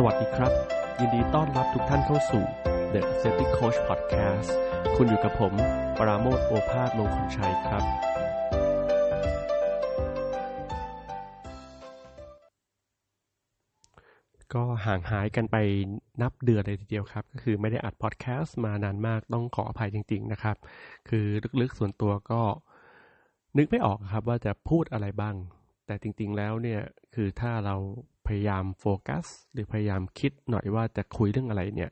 สวัสดีครับ ยินดีต้อนรับทุกท่านเข้าสู่ The Safety Coach Podcast คุณอยู่กับผม ปราโมทโอภาสมงคลชัยครับ ก็ห่างหายกันไปนับเดือนเลยทีเดียวครับ ก็คือไม่ได้อัดพอดแคสต์มานานมากต้องขออภัยจริง ๆ นะครับ คือลึกๆส่วนตัวก็นึกไม่ออกครับว่าจะพูดอะไรบ้าง แต่จริง ๆ แล้วเนี่ยคือถ้าเรา พยายามโฟกัส หรือพยายามคิดหน่อยว่าจะคุยเรื่องอะไรเนี่ย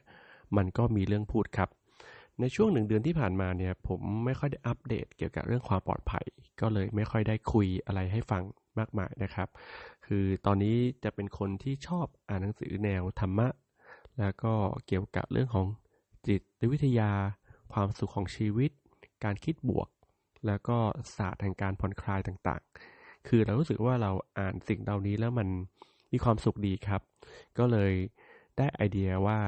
มันก็มีเรื่องพูดครับ ในช่วงหนึ่งเดือนที่ผ่านมาเนี่ย ผมไม่ค่อยได้อัปเดตเกี่ยวกับเรื่องความปลอดภัย ก็เลยไม่ค่อยได้คุยอะไรให้ฟังมากมายนะครับ คือตอนนี้จะเป็นคนที่ชอบอ่านหนังสือแนวธรรมะ แล้วก็เกี่ยวกับเรื่องของจิตวิทยา ความสุขของชีวิต การคิดบวก แล้วก็ศาสตร์แห่งการผ่อนคลายต่างๆ คือเรารู้สึกว่าเราอ่านสิ่งเหล่านี้แล้วมัน มีความสุขดีครับ ก็เลยได้ไอเดียว่า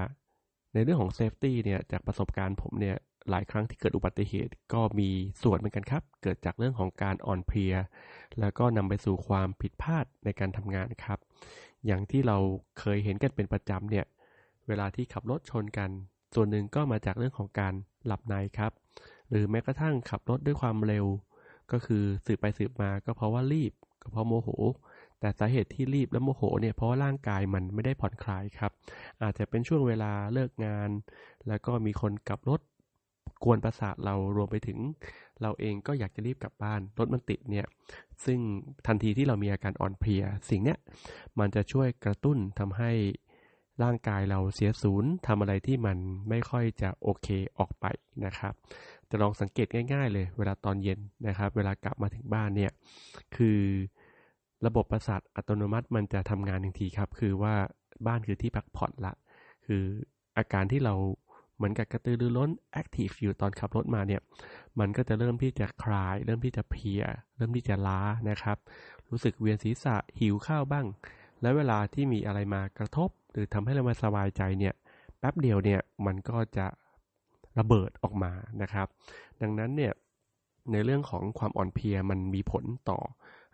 ในเรื่องของเซฟตี้เนี่ยจากประสบการณ์ผมเนี่ยหลายครั้งที่เกิดอุบัติเหตุก็มีส่วนเหมือนกันครับ เกิดจากเรื่องของการอ่อนเพลีย แล้วก็นำไปสู่ความผิดพลาดในการทำงานครับ อย่างที่เราเคยเห็นกันเป็นประจำเนี่ย เวลาที่ขับรถชนกัน ส่วนหนึ่งก็มาจากเรื่องของการหลับในครับ หรือแม้กระทั่งขับรถด้วยความเร็ว ก็คือสืบไปสืบมาก็เพราะว่ารีบ ก็เพราะโมโห แต่สาเหตุที่รีบและโมโหเนี่ยเพราะาร่างกายมันไม่ได้ผ่อนคลายครับ อาจจะเป็นช่วงเวลาเลิกงาน แล้วก็มีคนกลับรถกวนประสาทเรารวมไปถึง เราเองก็อยากจะรีบกลับบ้านรถมันติดเนี่ย ซึ่งทันทีที่เรามีอาการอ่อนเพลีย สิ่งเนี้ยมันจะช่วยกระตุ้นทำให้ร่างกายเราเสียศูนย์ทำอะไรที่มันไม่ค่อยจะโอเคออกไปนะครับ จะลองสังเกตง่าย ๆ เลย เวลาตอนเย็นนะครับ เวลากลับมาถึงบ้านเนี่ย คือ ระบบประสาทอัตโนมัติมันจะทำงานทันทีครับ คือว่าบ้านคือที่พักผ่อนละ คืออาการที่เราเหมือนกับกระตือรือร้นแอคทีฟอยู่ตอนขับรถมาเนี่ย มันก็จะเริ่มที่จะคลาย เริ่มที่จะเพีย เริ่มที่จะล้านะครับ รู้สึกเวียนศีรษะหิวข้าวบ้าง และเวลาที่มีอะไรมากระทบ หรือทำให้เรามาสบายใจเนี่ย แป๊บเดียวเนี่ยมันก็จะระเบิดออกมานะครับ ดังนั้นเนี่ยในเรื่องของความอ่อนเพลียมันมีผลต่อ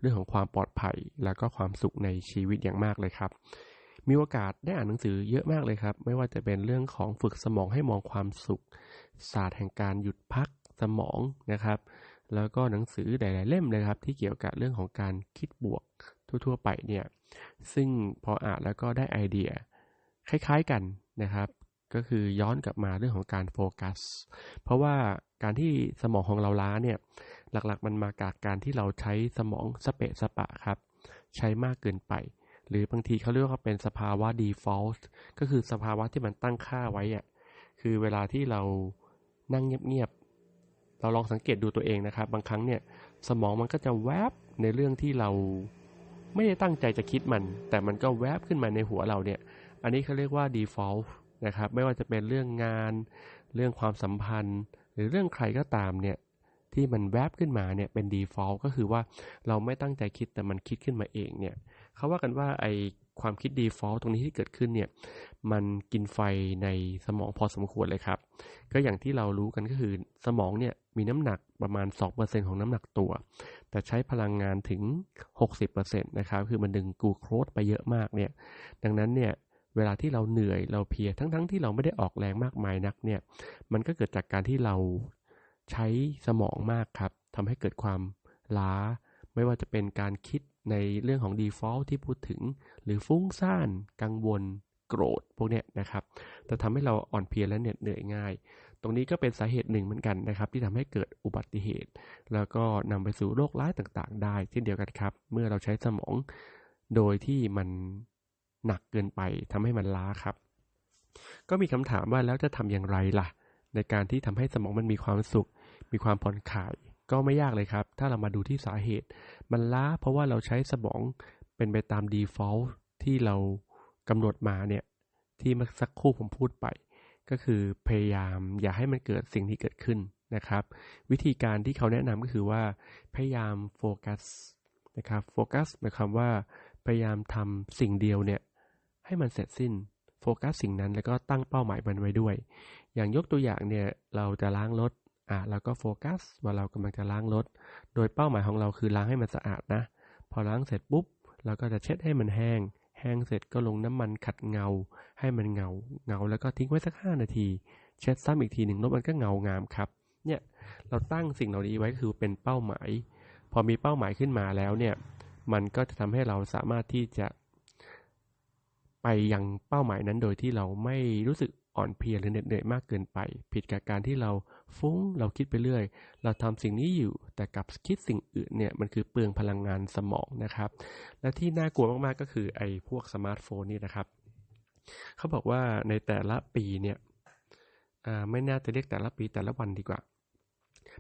รื่องของความปลอดภัยแล้วก็ความสุขในชีวิตอย่างมากเลยครับ มีโอกาสได้อ่านหนังสือเยอะมากเลยครับ ไม่ว่าจะเป็นเรื่องของฝึกสมองให้มองความสุข ศาสตร์แห่งการหยุดพักสมองนะครับ แล้วก็หนังสือหลาย ๆ เล่มนะครับ ที่เกี่ยวกับเรื่องของการคิดบวกทั่ว ๆ ไปเนี่ย ซึ่งพออ่านแล้วก็ได้ไอเดีย คล้าย ๆ กันนะครับ ก็คือย้อนกลับมาเรื่องของการโฟกัส เพราะว่าการที่สมองของเราล้าเนี่ย หลักๆ มันมาจากการที่เราใช้สมองสเปะสปะครับ ใช้มากเกินไป หรือบางทีเขาเรียกว่าเป็นสภาวะ default ก็คือสภาวะที่มันตั้งค่าไว้อะคือเวลาที่เรานั่งเงียบๆ เราลองสังเกตดูตัวเองนะครับ บางครั้งเนี่ยสมองมันก็จะแวบในเรื่องที่เราไม่ได้ตั้งใจจะคิดมัน แต่มันก็แวบขึ้นมาในหัวเราเนี่ย อันนี้เขาเรียกว่า default นะครับ ไม่ว่าจะเป็นเรื่องงาน เรื่องความสัมพันธ์ หรือเรื่องใครก็ตามเนี่ย ที่มันแวบขึ้นมาเนี่ยเป็น default ก็คือว่าเราไม่ตั้งใจคิดแต่มันคิดขึ้นมาเองเนี่ยเขาว่ากันว่าไอความคิด default ตรงนี้ที่เกิดขึ้นเนี่ยมันกินไฟในสมองพอสมควรเลยครับ ก็อย่างที่เรารู้กันก็คือสมองเนี่ยมีน้ำหนักประมาณ 2%ของน้ำหนักตัว แต่ใช้พลังงานถึง 60%นะครับคือมันดึงกูโครสไปเยอะมากเนี่ยดังนั้นเนี่ยเวลาที่เราเหนื่อยเราเพียทั้งๆทที่เราไม่ได้ออกแรงมากมายนักเนี่ยมันก็เกิดจากการที่เรา ใช้สมองมากครับทำให้เกิดความล้า ไม่ว่าจะเป็นการคิดในเรื่องของ default ที่พูดถึง หรือฟุ้งซ่าน กังวล โกรธ พวกนี้นะครับจะทำให้เราอ่อนเพลียและเหน็ดเหนื่อยง่าย ตรงนี้ก็เป็นสาเหตุหนึ่งเหมือนกันนะครับ ที่ทำให้เกิดอุบัติเหตุ แล้วก็นำไปสู่โรคร้ายต่างๆ ได้ เช่นเดียวกันครับ เมื่อเราใช้สมองโดยที่มันหนักเกินไปทำให้มันล้าครับ ก็มีคำถามว่าแล้วจะทำอย่างไรล่ะ ในการที่ทำให้สมองมันมีความสุข มีความผ่อนคลาย ก็ไม่ยากเลยครับ ถ้าเรามาดูที่สาเหตุ มันล้าเพราะว่าเราใช้สมองเป็นไปตาม default ที่เรากำหนดมาเนี่ยที่เมื่อสักครู่ผมพูดไป ก็คือพยายามอย่าให้มันเกิดสิ่งที่เกิดขึ้นนะครับ วิธีการที่เขาแนะนำก็คือว่าพยายามโฟกัสนะครับโฟกัสหมายความว่าพยายามทำสิ่งเดียวเนี่ยให้มันเสร็จสิ้น โฟกัสสิ่งนั้นแล้วก็ตั้งเป้าหมายมันไว้ด้วย อย่างยกตัวอย่างเนี่ยเราจะล้างรถอะเราก็โฟกัสว่าเรากำลังจะล้างรถ โดยเป้าหมายของเราคือล้างให้มันสะอาดนะ พอล้างเสร็จปุ๊บ เราก็จะเช็ดให้มันแห้ง แห้งเสร็จก็ลงน้ำมันขัดเงา ให้มันเงา เงาแล้วก็ทิ้งไว้สักห้านาที เช็ดซ้ำอีกทีหนึ่งรถมันก็เงางามครับ เนี่ยเราตั้งสิ่งเหล่านี้ไว้คือเป็นเป้าหมาย พอมีเป้าหมายขึ้นมาแล้วเนี่ย มันก็จะทำให้เราสามารถที่จะ ไปยังเป้าหมายนั้นโดยที่เราไม่รู้สึกอ่อนเพลียหรือเหน็ดเหนื่อยมากเกินไป ผิดกับการที่เราฟุ้งเราคิดไปเรื่อย เราทำสิ่งนี้อยู่ แต่กับคิดสิ่งอื่นเนี่ยมันคือเปลืองพลังงานสมองนะครับ และที่น่ากลัวมากๆก็คือไอ้พวกสมาร์ทโฟนนี่นะครับเขาบอกว่าในแต่ละปีเนี่ยไม่น่าจะเรียกแต่ละปีแต่ละวันดีกว่า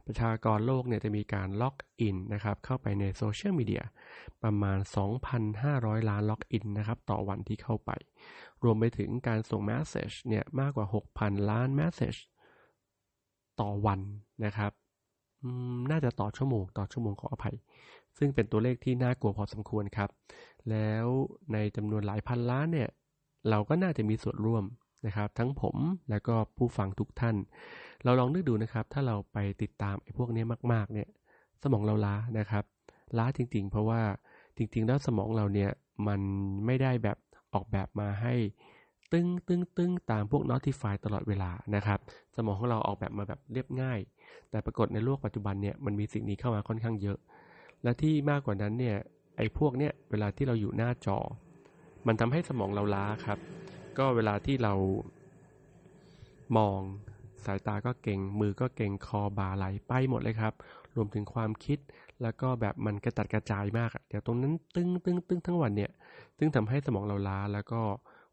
ประชากรโลกเนี่ยจะมีการล็อกอินนะครับเข้าไปในโซเชียลมีเดียประมาณ 2,500 ล้านล็อกอินนะครับต่อวันที่เข้าไป รวมไปถึงการส่งแมสเซจเนี่ยมากกว่า 6,000 ล้านแมสเซจต่อวันนะครับน่าจะต่อชั่วโมงต่อชั่วโมงขออภัย ซึ่งเป็นตัวเลขที่น่ากลัวพอสมควรครับ แล้วในจำนวนหลายพันล้านเนี่ยเราก็น่าจะมีส่วนร่วมนะครับ ทั้งผมและก็ผู้ฟังทุกท่าน เราลองนึกดูนะครับ ถ้าเราไปติดตามไอ้พวกนี้มากๆ เนี่ย สมองเราล้านะครับ ล้าจริง ๆ เพราะว่าจริง ๆ แล้วสมองเราเนี่ยมันไม่ได้แบบออกแบบมาให้ตึ้งตึ้งตึ้งตามพวก notify ตลอดเวลานะครับ สมองของเราออกแบบมาแบบเรียบง่าย แต่ปรากฏในโลกปัจจุบันเนี่ยมันมีสิ่งนี้เข้ามาค่อนข้างเยอะ และที่มากกว่านั้นเนี่ยไอ้พวกเนี้ยเวลาที่เราอยู่หน้าจอ มันทำให้สมองเราล้าครับ ก็เวลาที่เรามอง สายตาก็เก่ง มือก็เก่ง คอบ่าไหลไปหมดเลยครับ รวมถึงความคิด แล้วก็แบบมันกระจัดกระจายมาก เดี๋ยวตรงนั้นตึงตึงตึงทั้งวันเนี่ย ซึ่งทำให้สมองเราล้า แล้วก็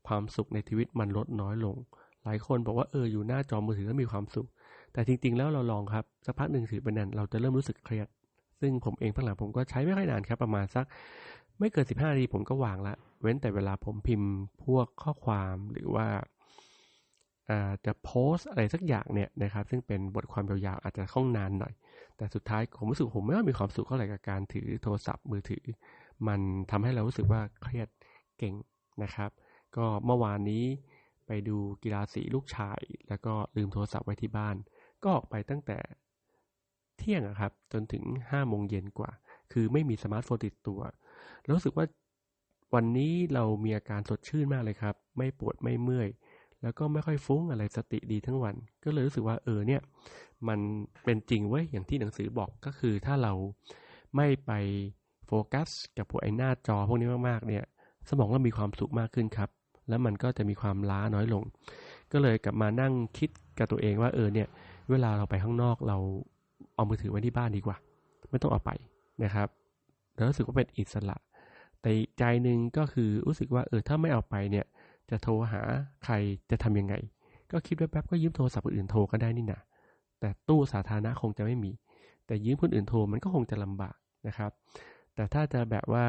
ความสุขในชีวิตมันลดน้อยลง หลายคนบอกว่าเอออยู่หน้าจอมือถือแล้วมีความสุข แต่จริง ๆ แล้วเราลองครับ สักพักหนึ่งถือเป็นนันเราจะเริ่มรู้สึกเครียด ซึ่งผมเองพังหลังผมก็ใช้ไม่ค่อยนานครับ ประมาณสัก ไม่เกินสิบห้านาทีผมก็วางละ เว้นแต่เวลาผมพิมพ์พวกข้อความหรือว่า จะโพสอะไรสักอย่างเนี่ยนะครับ ซึ่งเป็นบทความยาวๆอาจจะค่องนานหน่อย แต่สุดท้ายผมรู้สึกผมไม่ว่ามีความสุขเท่าไหร่กับการถือโทรศัพท์มือถือ มันทำให้เรารู้สึกว่าเครียดเก่งนะครับ ก็เมื่อวานนี้ไปดูกีฬาสีลูกชาย แล้วก็ลืมโทรศัพท์ไว้ที่บ้าน ก็ออกไปตั้งแต่เที่ยงครับจนถึงห้าโมงเย็นกว่า คือไม่มีสมาร์ทโฟนติดตัวรู้สึกว่าวันนี้เรามีอาการสดชื่นมากเลยครับ ไม่ปวดไม่เมื่อย แล้วก็ไม่ค่อยฟุ้งอะไรสติดีทั้งวัน ก็เลยรู้สึกว่าเออเนี่ย มันเป็นจริงเว้ยอย่างที่หนังสือบอกก็คือถ้าเราไม่ไปโฟกัส กับพวกไอ้หน้าจอพวกนี้มากๆ เนี่ย สมองเรามีความสุขมากขึ้นครับ แล้วมันก็จะมีความล้าน้อยลง ก็เลยกลับมานั่งคิดกับตัวเองว่าเออเนี่ย เวลาเราไปข้างนอกเราเอามือถือไว้ที่บ้านดีกว่า ไม่ต้องเอาไปนะครับแล้วรู้สึกว่าเป็นอิสระ แต่ใจหนึ่งก็คือรู้สึกว่าเออถ้าไม่เอาไปเนี่ย จะโทรหาใครจะทํำยังไง ก็คิดแป๊บๆก็ยืมโทรศัพท์คนอื่นโทรก็ได้นี่นะแต่ตู้สาธารณะคงจะไม่มี แต่ยืมคนอื่นโทรมันก็คงจะลำบากนะครับ แต่ถ้าจะแบบว่า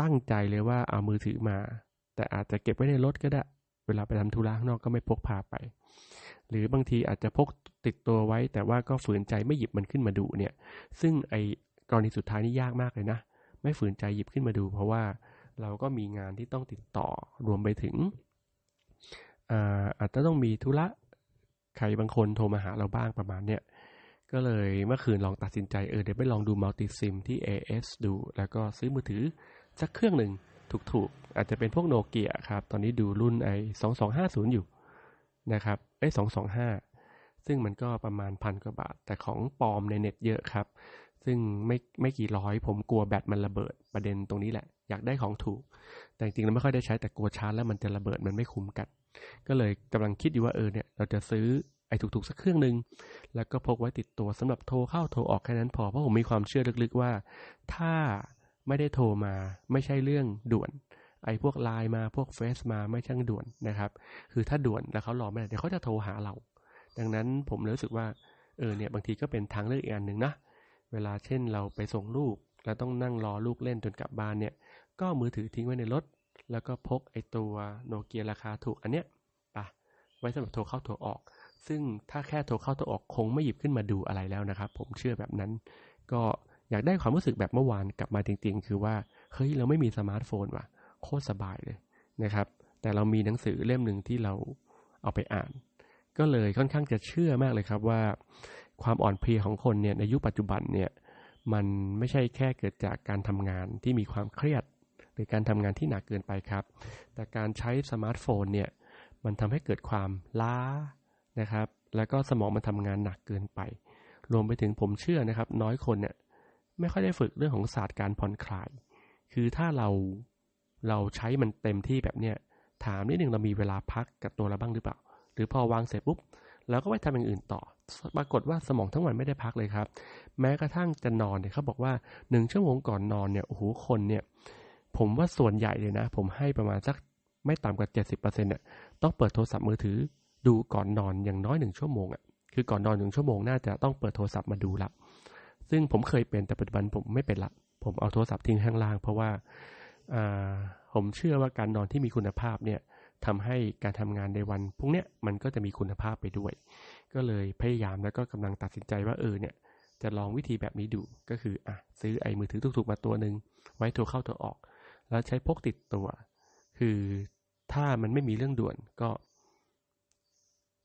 ตั้งใจเลยว่าเอามือถือมา แต่อาจจะเก็บไว้ในรถก็ได้ เวลาไปทำธุระข้างนอกก็ไม่พกพาไป หรือบางทีอาจจะพกติดตัวไว้ แต่ว่าก็ฝืนใจไม่หยิบมันขึ้นมาดูเนี่ย ซึ่งไอกรณีสุดท้ายนี่ยากมากเลยนะ ไม่ฝืนใจหยิบขึ้นมาดู เพราะว่า เราก็มีงานที่ต้องติดต่อรวมไปถึงอาจจะต้องมีธุระใครบางคนโทรมาหาเราบ้างประมาณเนี้ยก็เลยเมื่อคืนลองตัดสินใจเออเดี๋ยวไปลองดูมัลติซิมที่ AS ดู แล้วก็ซื้อมือถือสักเครื่องหนึ่งถูกๆ อาจจะเป็นพวกโนเกียครับ ตอนนี้ดูรุ่นไอ้สองสอยู่นะครับไอ้สองสองห้าซึ่งมันก็ประมาณพันกว่าบาท แต่ของปลอมในเน็ตเยอะครับ ซึ่งไม่ไม่กี่ร้อยผมกลัวแบตมันระเบิดประเด็นตรงนี้แหละ อยากได้ของถูก แต่จริงๆเราไม่ค่อยได้ใช้แต่กลัวชาร์จแล้วมันจะระเบิดมันไม่คุ้มกัน ก็เลยกำลังคิดอยู่ว่าเออเนี่ยเราจะซื้อไอ้ถูกๆสักเครื่องหนึ่งแล้วก็พกไว้ติดตัวสำหรับโทรเข้าโทรออกแค่นั้นพอเพราะผมมีความเชื่อลึกๆว่า ถ้าไม่ได้โทรมาไม่ใช่เรื่องด่วน ไอ้พวกไลน์มาพวกเฟซมาไม่ช่างด่วนนะครับ คือถ้าด่วนแล้วเขารอไม่ได้เดี๋ยวเขาจะโทรหาเรา ดังนั้นผมรู้สึกว่าเออเนี่ยบางทีก็เป็นทางเลือกอีกอันหนึ่งนะเวลาเช่นเราไปส่งลูกแล้วต้องนั่งรอลูกเล่นจนกลับบ้านเนี่ย ก็มือถือทิ้งไว้ในรถ แล้วก็พกไอตัวโนเกียราคาถูกอันเนี้ยปะไว้สำหรับโทรเข้าโทรออก ซึ่งถ้าแค่โทรเข้าโทรออกคงไม่หยิบขึ้นมาดูอะไรแล้วนะครับ ผมเชื่อแบบนั้น ก็อยากได้ความรู้สึกแบบเมื่อวานกลับมาจริง ๆ คือว่าเฮ้ยเราไม่มีสมาร์ทโฟนว่ะโคตรสบายเลยนะครับ แต่เรามีหนังสือเล่มหนึ่งที่เราเอาไปอ่าน ก็เลยค่อนข้างจะเชื่อมากเลยครับว่า ความอ่อนเพลียของคนเนี่ยในยุคปัจจุบันเนี่ยมันไม่ใช่แค่เกิดจากการทำงานที่มีความเครียด รือการทำงานที่หนักเกินไปครับ แต่การใช้สมาร์ทโฟนเนี่ยมันทำให้เกิดความล้านะครับ แล้วก็สมองมันทำงานหนักเกินไป รวมไปถึงผมเชื่อนะครับ น้อยคนเนี่ยไม่ค่อยได้ฝึกเรื่องของศาสตร์การผ่อนคลาย คือถ้าเราเราใช้มันเต็มที่แบบเนี้ยถามนิดนึงเรามีเวลาพักกับตัวเราบ้างหรือเปล่า หรือพอวางเสร็จปุ๊บเราก็ไปทำอย่างอื่นต่อ ปรากฏว่าสมองทั้งวันไม่ได้พักเลยครับ แม้กระทั่งจะนอนเนี่ยเขาบอกว่าหนึ่งชั่วโมงก่อนนอนเนี่ยโอ้โหคนเนี่ย ผมว่าส่วนใหญ่เลยนะ ผมให้ประมาณสักไม่ต่ำกว่า 70%เนี่ยต้องเปิดโทรศัพท์มือถือดูก่อนนอนอย่างน้อยหนึ่งชั่วโมงอะคือก่อนนอนหนึ่งชั่วโมงน่าจะต้องเปิดโทรศัพท์มาดูละซึ่งผมเคยเป็นแต่ปัจจุบันผมไม่เป็นละผมเอาโทรศัพท์ทิ้งข้างล่าง เพราะว่าผมเชื่อว่าการนอนที่มีคุณภาพเนี่ยทำให้การทำงานในวันพรุ่งนี้มันก็จะมีคุณภาพไปด้วย ก็เลยพยายามแล้วก็กำลังตัดสินใจว่าเออเนี่ยจะลองวิธีแบบนี้ดูก็คืออะซื้อไอ้มือถือถูกๆมาตัวหนึ่งไว้โทรเข้าโทรออก แล้วใช้พกติดตัว คือถ้ามันไม่มีเรื่องด่วนก็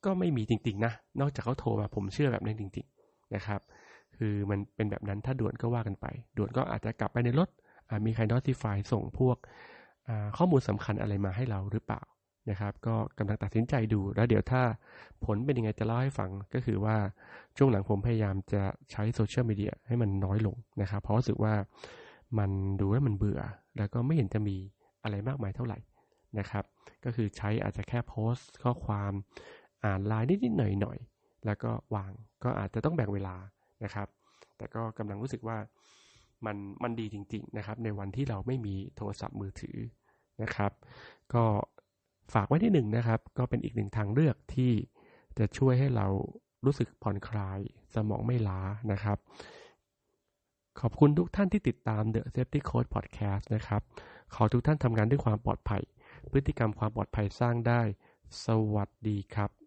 ก็ไม่มีจริง ๆ นะ นอกจากเขาโทรมาผมเชื่อแบบนั้นจริง ๆ นะครับ คือมันเป็นแบบนั้นถ้าด่วนก็ว่ากันไป ด่วนก็อาจจะกลับไปในรถมีใคร notify ส่งพวกข้อมูลสำคัญอะไรมาให้เราหรือเปล่านะครับ ก็กำลังตัดสินใจดู แล้วเดี๋ยวถ้าผลเป็นยังไงจะเล่าให้ฟัง ก็คือว่าช่วงหลังผมพยายามจะใช้โซเชียลมีเดียให้มันน้อยลงนะครับ เพราะรู้สึกว่ามันดูแล้วมันเบื่อ แล้วก็ไม่เห็นจะมีอะไรมากมายเท่าไหร่นะครับ ก็คือใช้อาจจะแค่โพสต์ข้อความอ่านไลน์นิดๆหน่อยๆ แล้วก็วางก็อาจจะต้องแบ่งเวลานะครับ แต่ก็กำลังรู้สึกว่ามันมันดีจริง ๆนะครับ ในวันที่เราไม่มีโทรศัพท์มือถือนะครับ ก็ฝากไว้ที่หนึ่งนะครับ ก็เป็นอีกหนึ่งทางเลือกที่จะช่วยให้เรารู้สึกผ่อนคลายสมองไม่ล้านะครับ ขอบคุณทุกท่านที่ติดตาม The Safety Code Podcast นะครับ ขอทุกท่านทำงานด้วยความปลอดภัย พฤติกรรมความปลอดภัยสร้างได้ สวัสดีครับ